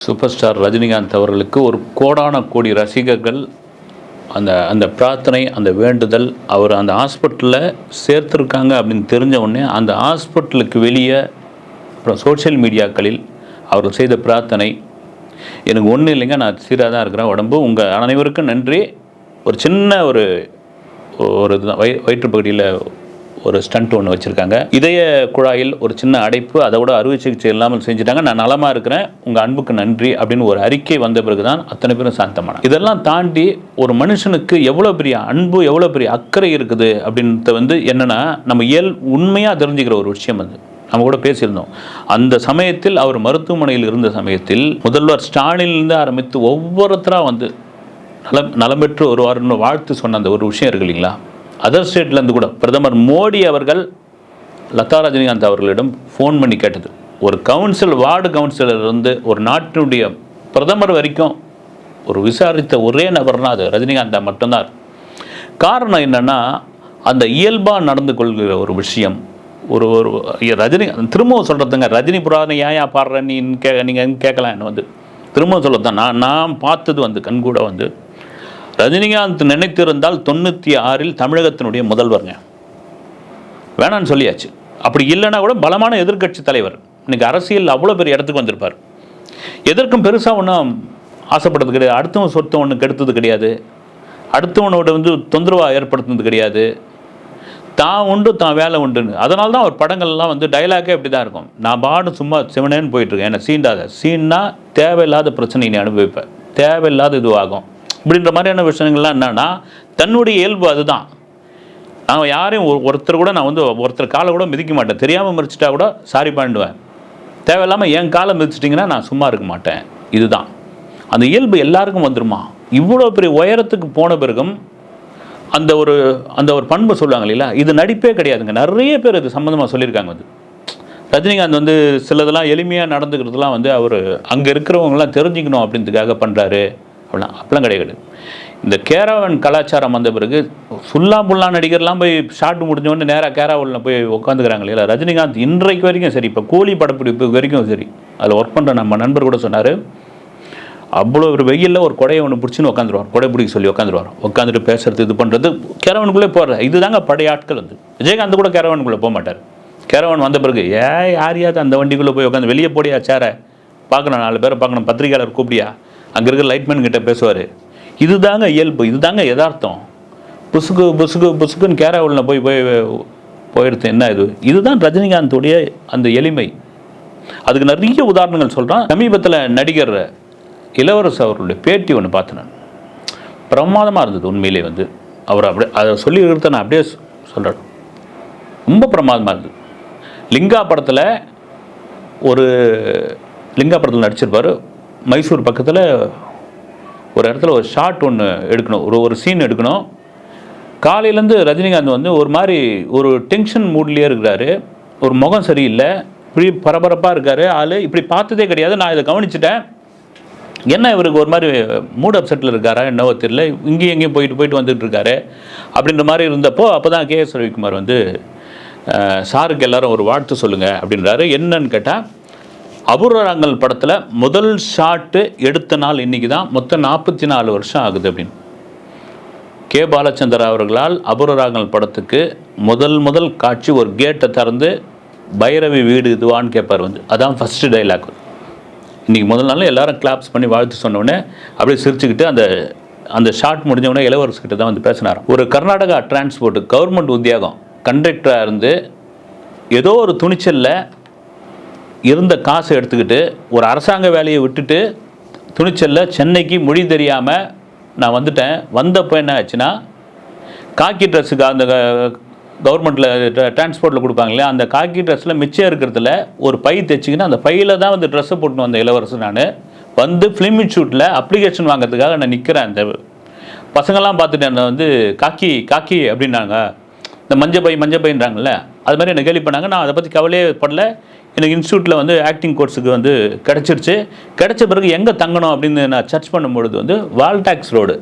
Super star Rajinikanth அவர்களுக்கு ஒரு கோடான கோடி ரசிகர்கள் அந்த அந்த பிரார்த்தனை அந்த வேண்டுதல் அவர் அந்த ஹாஸ்பிட்டலில் சேர்த்துருக்காங்க அப்படின்னு தெரிஞ்ச உடனே அந்த ஹாஸ்பிட்டலுக்கு வெளியே அப்புறம் சோஷியல் மீடியாக்களில் அவர் செய்த பிரார்த்தனை. எனக்கு ஒன்றும் இல்லைங்க நான் சீராக தான் இருக்கிறேன். உடம்பு உங்கள் அனைவருக்கும் நன்றி. ஒரு சின்ன ஒரு ஒரு இது வய வயிற்றுப்பகுதியில் ஒரு ஸ்டண்ட் ஒன்று வச்சுருக்காங்க. இதய குழாயில் ஒரு சின்ன அடைப்பு அதை விட அறுவை சிகிச்சை இல்லாமல் செஞ்சுட்டாங்க. நான் நலமாக இருக்கிறேன். உங்கள் அன்புக்கு நன்றி அப்படின்னு ஒரு அறிக்கை வந்த பிறகு தான் அத்தனை பேரும் சாந்தமான இதெல்லாம் தாண்டி ஒரு மனுஷனுக்கு எவ்வளோ பெரிய அன்பு எவ்வளோ பெரிய அக்கறை இருக்குது அப்படின்றது வந்து என்னென்னா நம்ம இயல் உண்மையாக தெரிஞ்சுக்கிற ஒரு விஷயம் அது. நம்ம கூட பேசியிருந்தோம். அந்த சமயத்தில் அவர் மருத்துவமனையில் இருந்த சமயத்தில் முதல்வர் ஸ்டாலின்லேருந்து ஆரம்பித்து ஒவ்வொருத்தராக வந்து நலம் நலம் பெற்று வருவார்னு வாழ்த்து சொன்ன அந்த ஒரு விஷயம் இருக்கு இல்லைங்களா? அதர் ஸ்டேட்லேருந்து கூட பிரதமர் மோடி அவர்கள் லதா ரஜினிகாந்த் அவர்களிடம் ஃபோன் பண்ணி கேட்டது. ஒரு கவுன்சில் வார்டு கவுன்சிலர் இருந்து ஒரு நாட்டினுடைய பிரதமர் வரைக்கும் ஒரு விசாரித்த ஒரே நபர்னா அது ரஜினிகாந்தா மட்டும்தான். காரணம் என்னென்னா அந்த இயல்பாக நடந்து கொள்கிற ஒரு விஷயம். ஒரு ஒரு ரஜினி திரும்பவும் சொல்கிறதுங்க ரஜினி புராணம் ஏன் ஏன் பாடுற நீ கே நீங்கள் கேட்கலாம் என்ன வந்து. திரும்பவும் சொல்லத்தான் நான் நான் பார்த்தது வந்து கண்கூட வந்து ரஜினிகாந்த் நினைத்திருந்தால் தொண்ணூற்றி ஆறில் தமிழகத்தினுடைய முதல்வருங்க. வேணான்னு சொல்லியாச்சு. அப்படி இல்லைன்னா கூட பலமான எதிர்க்கட்சி தலைவர். இன்னைக்கு அரசியல் அவ்வளோ பெரிய இடத்துக்கு வந்திருப்பார். எதற்கும் பெருசாக ஒன்றும் ஆசைப்பட்டது கிடையாது. அடுத்தவன் சொத்தை ஒன்று கெடுத்தது கிடையாது. அடுத்தவனோட வந்து தொந்தரவாக ஏற்படுத்துனது கிடையாது. தான் உண்டு தான் வேலை உண்டுன்னு. அதனால தான் அவர் படங்கள்லாம் வந்து டைலாக்கே அப்படி தான் இருக்கும். நான் பாடு சும்மா சிவனேன்னு போயிட்டுருக்கேன் என்னை சீண்டாத. சீன்னா தேவையில்லாத பிரச்சனை நீ அனுபவிப்பேன் தேவையில்லாத இதுவாகும். இப்படின்ற மாதிரியான விஷயங்கள்லாம் என்னன்னா தன்னுடைய இயல்பு அதுதான். நான் யாரையும் ஒரு- ஒருத்தர் கூட நான் வந்து ஒருத்தர் காலை கூட மிதிக்க மாட்டேன். தெரியாமல் மிதிச்சிட்டா கூட சாரி பண்ணிடுவேன். தேவையில்லாமல் என் காலை மிதிச்சிட்டிங்கன்னா நான் சும்மா இருக்க மாட்டேன். இதுதான். அந்த இயல்பு எல்லாருக்கும் வந்துருமா? இவ்வளோ பெரிய உயரத்துக்கு போன பிறகும் அந்த ஒரு அந்த ஒரு பண்பு சொல்லுவாங்க இல்லையா இது நடிப்பே கிடையாதுங்க. நிறைய பேர் இது சம்மந்தமாக சொல்லியிருக்காங்க அது. ரஜினிகாந்த் வந்து சிலதெல்லாம் எளிமையாக நடந்துக்கிறதுலாம் வந்து அவர் அங்கே இருக்கிறவங்கலாம் தெரிஞ்சுக்கணும் அப்படின்றதுக்காக பண்ணுறாரு அப்படிலாம் அப்படிலாம் கிடையாது. இந்த கேரவன் கலாச்சாரம் வந்த பிறகு ஃபுல்லாக புல்லா நடிகர்லாம் போய் ஷாட் முடிஞ்சோடனே நேராக கேரவனில் போய் உட்காந்துக்கிறாங்க இல்லையா? ரஜினிகாந்த் இன்றைக்கு வரைக்கும் சரி இப்போ கூலி படப்பிடிப்பு வரைக்கும் சரி அதில் ஒர்க் பண்ணுற நம்ம நண்பர் கூட சொன்னார் அவ்வளோ ஒரு வெயிலில் ஒரு கொடையை ஒன்று பிடிச்சின்னு உட்காந்துருவார் கொடை பிடிக்க சொல்லி உட்காந்துருவார் உட்காந்துட்டு பேசுறது இது பண்ணுறது கேரவனுக்குள்ளே போடுற இதுதாங்க பழைய ஆட்கள் வந்து. விஜயகாந்த் கூட கேரவனுக்குள்ளே போக மாட்டார். கேரவன் வந்த பிறகு ஏ யாரையாவது அந்த வண்டிக்குள்ளே போய் உட்காந்து வெளியே போடியா சேர? பார்க்கணும் நாலு பேரை பார்க்கணும் பத்திரிகையாளர் கூப்பிடியா? அங்கே இருக்கிற லைட்மேன் கிட்டே பேசுவார். இதுதாங்க இயல்பு இதுதாங்க யதார்த்தம். புசுக்கு புசுக்கு புசுக்குன்னு கேரவுலில் போய் போய் போயிடுது என்ன இது? இதுதான் ரஜினிகாந்துடைய அந்த எளிமை. அதுக்கு நிறைய உதாரணங்கள் சொல்கிறான் சமீபத்தில் நடிகர் இளவரசு அவர்களுடைய பேட்டி ஒன்று பார்த்தேன் நான். பிரமாதமாக இருந்தது உண்மையிலே வந்து. அவர் அப்படியே அதை சொல்லி இருக்கிறத நான் அப்படியே சொல்கிறேன் ரொம்ப பிரமாதமாக இருந்தது. லிங்கா படத்தில் ஒரு லிங்கா படத்தில் நடிச்சிருப்பார் மைசூர் பக்கத்தில் ஒரு இடத்துல ஒரு ஷாட் ஒன்று எடுக்கணும். ஒரு ஒரு சீன் எடுக்கணும். காலையிலேருந்து ரஜினிகாந்த் வந்து ஒரு மாதிரி ஒரு டென்ஷன் மூட்லேயே இருக்கிறாரு. ஒரு முகம் சரியில்லை. இப்படி பரபரப்பாக இருக்கார் ஆள். இப்படி பார்த்ததே கிடையாது. நான் இதை கவனிச்சிட்டேன். என்ன இவருக்கு ஒரு மாதிரி மூட் அப்செட்டில் இருக்காரா என்னவோ தெரியல. இங்கேயும் எங்கேயும் போயிட்டு போயிட்டு வந்துட்டு இருக்காரு. அப்படின்ற மாதிரி இருந்தப்போ அப்போ தான் கே எஸ் ரவிக்குமார் வந்து சாருக்கு எல்லாரும் ஒரு வாழ்த்து சொல்லுங்கள் அப்படின்றாரு. என்னன்னு கேட்டால் அபூர்வராங்கல் படத்தில் முதல் ஷாட்டு எடுத்த நாள் இன்னைக்கு தான் மொத்தம் நாற்பத்தி நாலு வருஷம் ஆகுது அப்படின்னு. கே. பாலச்சந்தர் அவர்களால் அபூர்வராங்கல் படத்துக்கு முதல் முதல் காட்சி ஒரு கேட்டை திறந்து பைரவி வீடு இதுவான்னு கேட்பார் வந்து. அதான் ஃபஸ்ட்டு டைலாக் இன்றைக்கி முதல் நாள் எல்லாரும் கிளாப்ஸ் பண்ணி வாழ்த்து சொன்னோடனே அப்படியே சிரிச்சுக்கிட்டு அந்த அந்த ஷார்ட் முடிஞ்சவொடனே இளவரசுக்கிட்ட தான் வந்து பேசினார் ஒரு கர்நாடகா டிரான்ஸ்போர்ட் கவர்மெண்ட் உத்தியோகம் கண்டக்டராக இருந்து ஏதோ ஒரு துணிச்சலில் இருந்த காசை எடுத்துக்கிட்டு ஒரு அரசாங்க வேலையை விட்டுட்டு துணிச்சலில் சென்னைக்கு மொழி தெரியாமல் நான் வந்துட்டேன். வந்தப்போ என்ன ஆச்சுன்னா காக்கி ட்ரெஸ்ஸுக்கு அந்த கவர்மெண்ட்டில் டிரான்ஸ்போர்ட்டில் கொடுப்பாங்க இல்லையா அந்த காக்கி ட்ரெஸ்ஸில் மிச்சம் இருக்கிறதுல ஒரு பை தைச்சிக்கின்னு அந்த பையில் தான் வந்து ட்ரெஸ்ஸை போட்டு வந்த இளவரசு நான். வந்து ஃபிலிம் இன்ஸ்டியூட்டில் அப்ளிகேஷன் வாங்குறதுக்காக நான் நிற்கிறேன் அந்த பசங்கள்லாம் பார்த்துட்டு என்னை வந்து காக்கி காக்கி அப்படின்னாங்க. இந்த மஞ்ச பை மஞ்ச பைன்றாங்கல்ல அது மாதிரி என்னை கேள்வி பண்ணாங்க. நான் அதை பற்றி கவலையே படல. எனக்கு இன்ஸ்டியூட்டில் வந்து ஆக்டிங் கோர்ஸுக்கு வந்து கிடச்சிருச்சு. கிடைச்ச பிறகு எங்கே தங்கணும் அப்படின்னு நான் சர்ச் பண்ணும்பொழுது வந்து Walltax road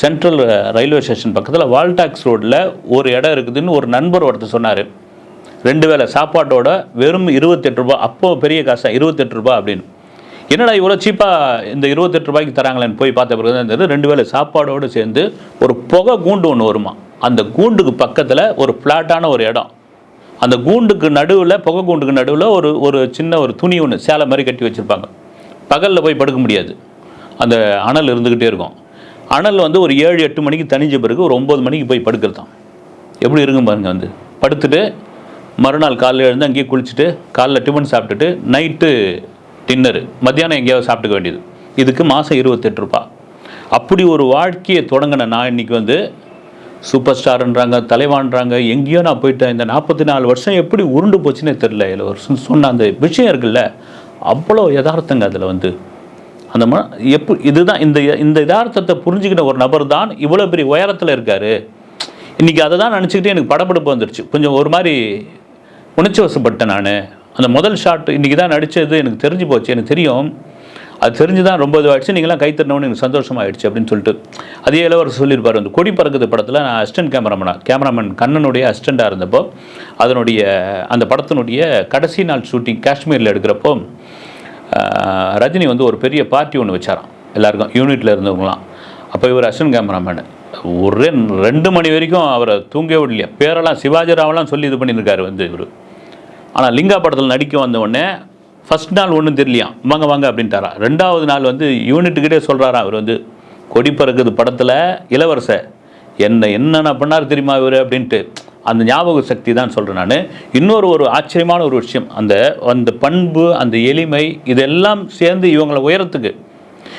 central railway station பக்கத்தில் வால்டாக்ஸ் ரோட்டில் ஒரு இடம் இருக்குதுன்னு ஒரு நண்பர் ஒருத்தர் சொன்னார். ரெண்டு வேளை சாப்பாட்டோட வெறும் இருபத்தெட்டு ரூபா அப்போது பெரிய காசா இருபத்தெட்டு ரூபா அப்படின்னு. என்னடா இவ்வளோ சீப்பாக இந்த இருபத்தெட்டு ரூபாய்க்கு தராங்களேன்னு போய் பார்த்த பிறகு தான் தெரியுது ரெண்டு வேளை சாப்பாடோடு சேர்ந்து ஒரு புகை கூண்டு ஒன்று வருமா? அந்த கூண்டுக்கு பக்கத்தில் ஒரு ஃப்ளாட்டான ஒரு இடம். அந்த கூண்டுக்கு நடுவில் புகை கூண்டுக்கு நடுவில் ஒரு ஒரு சின்ன ஒரு துணி ஒன்று சேலை மாதிரி கட்டி வச்சுருப்பாங்க. பகலில் போய் படுக்க முடியாது. அந்த அனல் இருந்துக்கிட்டே இருக்கும். அனல் வந்து ஒரு ஏழு எட்டு மணிக்கு தனிஞ்ச பிறகு ஒரு ஒம்பது மணிக்கு போய் படுக்கிறது தான். எப்படி இருக்கும் பாருங்கள் வந்து. படுத்துட்டு மறுநாள் காலையில் எழுந்து அங்கேயே குளிச்சுட்டு காலைல டிஃபன் சாப்பிட்டுட்டு நைட்டு டின்னரு மத்தியானம் எங்கேயாவது சாப்பிட்டுக்க வேண்டியது. இதுக்கு மாதம் இருபத்தெட்டு ரூபா. அப்படி ஒரு வாழ்க்கையை தொடங்கின நான் இன்னைக்கு வந்து சூப்பர் ஸ்டார்ன்றாங்க தலைவான்றாங்க எங்கேயோ நான் போயிட்டேன் இந்த நாற்பத்தி நாலு வருஷம் எப்படி உருண்டு போச்சுன்னே தெரில இல்லை ஒரு சொன்ன அந்த விஷயம் இருக்குல்ல அவ்வளோ யதார்த்தங்க அதில் வந்து. அந்த ம எப்போ இதுதான் இந்த இந்த யதார்த்தத்தை புரிஞ்சுக்கிட்ட ஒரு நபர் தான் இவ்வளோ பெரிய உயரத்தில் இருக்கார். இன்றைக்கி அதை தான் நினச்சிக்கிட்டு எனக்கு படப்பிடிப்பு வந்துருச்சு. கொஞ்சம் ஒரு மாதிரி உணர்ச்சி வசப்பட்டேன் நான். அந்த முதல் ஷாட் இன்றைக்கி தான் நடித்தது எனக்கு தெரிஞ்சு போச்சு எனக்கு தெரியும். அது தெரிஞ்சு தான் ரொம்ப இதுவாகிடுச்சு நீங்களாம் கை தட்டினவொன்னு எனக்கு சந்தோஷமாகிடுச்சு அப்படின்னு சொல்லிட்டு. அதே இளவரசர் சொல்லியிருப்பார் அந்த கொடி பறக்குது படத்தில். நான் அசிஸ்டன்ட் கேமராமேனாக கேமராமேன் கண்ணனுடைய அசிஸ்டண்ட்டாக இருந்தப்போ அதனுடைய அந்த படத்தினுடைய கடைசி நாள் ஷூட்டிங் காஷ்மீரில் எடுக்கிறப்போ ரஜினி வந்து ஒரு பெரிய பார்ட்டி ஒன்று வச்சாராம். எல்லாருக்கும் யூனிட்டில் இருந்தவங்களாம் அப்போ இவர் அசிஸ்டன்ட் கேமராமேனு ஒரே ரெண்டு மணி வரைக்கும் அவரை தூங்கவே விடலையா. பேரெல்லாம் சிவாஜி ராவெல்லாம் சொல்லி இது பண்ணியிருக்காரு வந்து இவர். ஆனால் லிங்கா படத்தில் நடிக்க வந்த ஃபஸ்ட் ஃபர்ஸ்ட் நாள் ஒன்றும் தெரியலையாம் வாங்க வாங்க அப்படின்ட்டாரா. ரெண்டாவது நாள் வந்து யூனிட்டுக்கிட்டே சொல்கிறாரா அவர் வந்து கொடி பறக்குது படத்தில் இளவரச. என்ன என்னென்ன பண்ணார் தெரியுமா இவர்? அப்படின்ட்டு. அந்த ஞாபக சக்தி தான் சொல்கிறேன் நான். இன்னொரு ஒரு ஆச்சரியமான ஒரு விஷயம். அந்த அந்த பண்பு அந்த எளிமை இதெல்லாம் சேர்ந்து இவங்களை உயரத்துக்கு.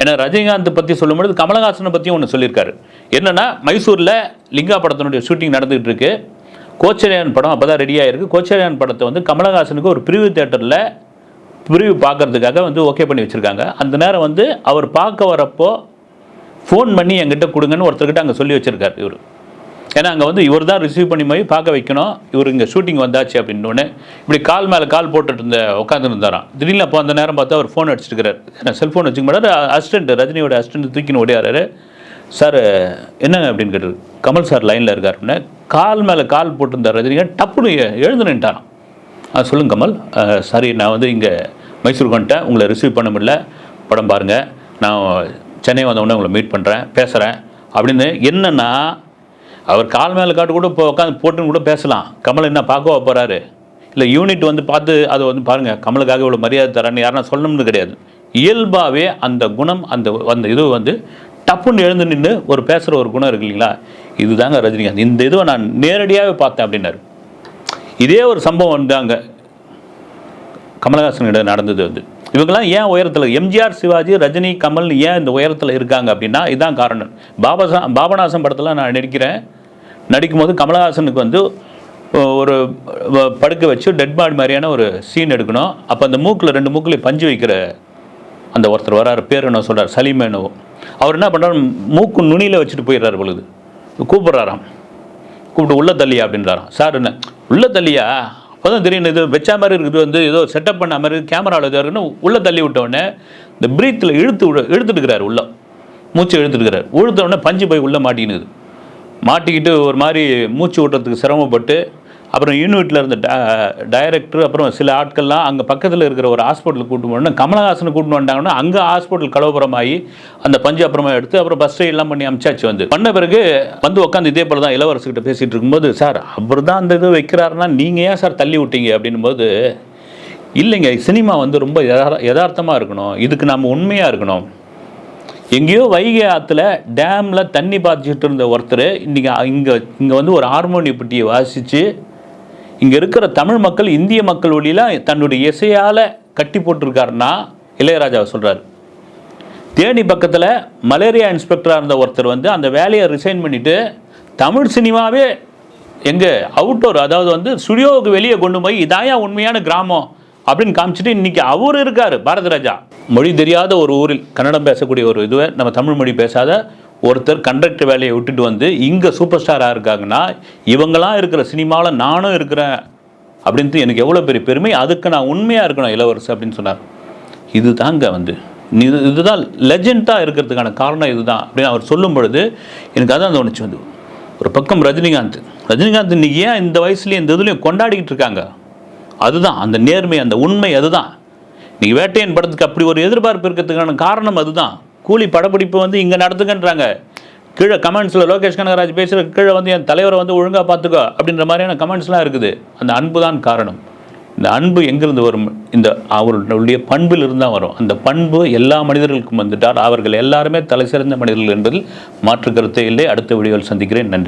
ஏன்னா ரஜினிகாந்த் பற்றி சொல்லும்பொழுது கமலஹாசனை பற்றியும் ஒன்று சொல்லியிருக்காரு. என்னென்னா மைசூரில் லிங்கா படத்தினுடைய ஷூட்டிங் நடந்துகிட்டு இருக்கு. கோச்சரியான் படம் அப்போ தான் ரெடியாக இருக்குது கோச்சரியான் படத்தை வந்து கமலஹாசனுக்கு ஒரு பிரிவு தேட்டரில் பிரிவு பார்க்கறதுக்காக வந்து ஓகே பண்ணி வச்சுருக்காங்க. அந்த நேரம் வந்து அவர் பார்க்க வரப்போ ஃபோன் பண்ணி என்கிட்ட கொடுங்கன்னு ஒருத்தர்கிட்ட அங்கே சொல்லி வச்சுருக்காரு இவர். ஏன்னா அங்கே வந்து இவர் தான் ரிசீவ் பண்ணி போய் பார்க்க வைக்கணும். இவர் இங்கே ஷூட்டிங் வந்தாச்சு அப்படின்னோடனே இப்படி கால் மேலே கால் போட்டுட்டு இருந்த உட்காந்துருந்தாராம் திடீர்னு அப்போ அந்த நேரம் பார்த்து அவர் ஃபோன் அடிச்சிருக்கிறார் ஏன்னா செல்ஃபோன் வச்சுக்க மாட்டார். அசிஸ்டண்ட் ரஜினியோட அசிஸ்டண்ட் தூக்கின்னு ஓடியாரு சார் என்னங்க? அப்படின்னு கேட்டார். கமல் சார் லைனில் இருக்காருன்னு கால் மேலே கால் போட்டிருந்தார் ரஜினிகாந்த் டப்புன்னு எழுந்து நின்ட்டாராம் ஆ சொல்லுங்க கமல். சாரி நான் வந்து இங்கே மைசூருக்கு வந்துட்டேன் உங்களை ரிசீவ் பண்ண முடியல. படம் பாருங்கள் நான் சென்னை வந்தவுடனே உங்களை மீட் பண்ணுறேன் பேசுகிறேன் அப்படின்னு என்னென்னா அவர் கால் மேலே காட்டு கூட இப்போ உட்காந்து போட்டுன்னு கூட பேசலாம். கமல் என்ன பார்க்கவா போகிறாரு இல்லை யூனிட் வந்து பார்த்து அதை வந்து பாருங்கள் கமலுக்காக இவ்வளோ மரியாதை தரேன்னு யாரும் சொல்லணும்னு கிடையாது. இயல்பாகவே அந்த குணம் அந்த அந்த இது வந்து டப்புன்னு எழுந்து நின்று ஒரு பேசுகிற ஒரு குணம் இருக்கு இல்லைங்களா? இதுதாங்க ரஜினிகாந்த். இந்த இதுவை நான் நேரடியாகவே பார்த்தேன் அப்படின்னாரு. இதே ஒரு சம்பவம் வந்து அங்கே கமலஹாசனிட நடந்தது வந்து. இவங்கெல்லாம் ஏன் உயரத்தில் எம்ஜிஆர் சிவாஜி ரஜினி கமல் ஏன் இந்த உயரத்தில் இருக்காங்க அப்படின்னா இதுதான் காரணம். பாபசா பாபநாசம் படத்தில் நான் நடிக்கிறேன். நடிக்கும்போது கமலஹாசனுக்கு வந்து ஒரு படுக்க வச்சு டெட் பாடி மாதிரியான ஒரு சீன் எடுக்கணும். அப்போ அந்த மூக்கில் ரெண்டு மூக்கில் பஞ்சு வைக்கிற அந்த ஒருத்தர் வராரு. பேர் என்ன சொல்கிறார் சலீமேனோ அவர் என்ன பண்ணுறாரு மூக்கு நுனியில் வச்சுட்டு போயிடுறாரு பொழுது. கூப்பிட்றாராம். கூப்பிட்டு உள்ள தள்ளியா? அப்படின்றாராம். சார் என்ன? உள்ள தள்ளியா? அப்போ தான் தெரியும் இது வச்ச மாதிரி இருக்குது வந்து ஏதோ செட்டப் பண்ண மாதிரி கேமராவில் இதாக இருக்குன்னு உள்ளே தள்ளி விட்ட இந்த பிரீத்தில் இழுத்து விட இழுத்துட்டுக்கிறார் உள்ளே. மூச்சு இழுத்துட்டுக்கிறார் இழுத்த உடனே பஞ்சு போய் உள்ளே மாட்டிக்கினுது. மாட்டிக்கிட்டு ஒரு மாதிரி மூச்சு விட்டுறதுக்கு சிரமப்பட்டு அப்புறம் யூனிட்டில் இருந்த டைரக்டர் அப்புறம் சில ஆட்கள்லாம் அங்கே பக்கத்தில் இருக்கிற ஒரு ஹாஸ்பிட்டலுக்கு கூட்டு போனோம் கமலஹாசனை கூட்டு வந்தாங்கன்னா அங்கே ஹாஸ்பிட்டல் கலவரமாகி அந்த பஞ்சு அப்புறமா எடுத்து அப்புறம் பஸ் எல்லாம் பண்ணி அமிச்சாச்சு வந்து. பண்ண பிறகு வந்து உட்காந்து இதே போல தான் இளவரசுக்கிட்ட பேசிகிட்டு இருக்கும்போது சார் அவர் தான் அந்த இது வைக்கிறாருன்னா நீங்கள் ஏன் சார் தள்ளி விட்டீங்க? அப்படின்னும்போது இல்லைங்க சினிமா வந்து ரொம்ப யதார்த்தமாக இருக்கணும். இதுக்கு நம்ம உண்மையாக இருக்கணும். எங்கேயோ வைகை ஆற்றுல டேமில் தண்ணி பாய்ச்சிட்டு இருந்த ஒருத்தர் இன்றைக்கி இங்கே இங்கே வந்து ஒரு ஹார்மோனிய பெட்டியை வாசித்து இங்கே இருக்கிற தமிழ் மக்கள் இந்திய மக்கள் ஒளியில் தன்னுடைய இசையால் கட்டி போட்டிருக்காருன்னா இளையராஜாவை சொல்கிறார் தேனி பக்கத்தில் மலேரியா இன்ஸ்பெக்டராக இருந்த ஒருத்தர் வந்து அந்த வேலையை ரிசைன் பண்ணிவிட்டு தமிழ் சினிமாவே எங்கே அவுட்டோர் அதாவது வந்து ஸ்டுடியோவுக்கு வெளியே கொண்டு போய் இதாயா உண்மையான கிராமம் அப்படின்னு காமிச்சிட்டு இன்றைக்கி அவர் இருக்கார் பாரதராஜா. மொழி தெரியாத ஒரு ஊரில் கன்னடம் பேசக்கூடிய ஒரு இதுவை நம்ம தமிழ் மொழி பேசாத ஒருத்தர் கண்டக்டர் வேலையை விட்டுட்டு வந்து இங்கே சூப்பர் ஸ்டாராக இருக்காங்கன்னா இவங்களாம் இருக்கிற சினிமாவில் நானும் இருக்கிறேன் அப்படின்ட்டு எனக்கு எவ்வளோ பெரிய பெருமை? அதுக்கு நான் உண்மையாக இருக்கணும் இளவரசு அப்படின்னு சொன்னார். இது தாங்க வந்து. இது இதுதான் லெஜெண்டாக இருக்கிறதுக்கான காரணம் இதுதான் அப்படின்னு அவர் சொல்லும் பொழுது எனக்கு அதான் தோணுச்சு வந்து ஒரு பக்கம் ரஜினிகாந்த். ரஜினிகாந்த் இன்றைக்கி ஏன் இந்த வயசுலேயும் இந்த இதுலேயும் கொண்டாடிக்கிட்டு இருக்காங்க? அதுதான் அந்த நேர்மை அந்த உண்மை அதுதான். இன்றைக்கி வேட்டையன் படத்துக்கு அப்படி ஒரு எதிர்பார்ப்பு இருக்கிறதுக்கான காரணம் அதுதான். கூலி படப்பிடிப்பு வந்து இங்கே நடத்துங்கன்றாங்க. கீழே கமெண்ட்ஸில் லோகேஷ் கனகராஜ் பேசுகிற கீழே வந்து என் தலைவரை வந்து ஒழுங்காக பார்த்துக்கோ அப்படின்ற மாதிரியான கமெண்ட்ஸ்லாம் இருக்குது. அந்த அன்பு தான் காரணம். இந்த அன்பு எங்கிருந்து வரும்? இந்த அவர்களுடைய பண்பில் இருந்தால் வரும். அந்த பண்பு எல்லா மனிதர்களுக்கும் வந்துட்டால் அவர்கள் எல்லாருமே தலை சிறந்த மனிதர்கள் என்பதில் மாற்று கருத்தே இல்லை. அடுத்த வீடியோவில் சந்திக்கிறேன். நன்றி.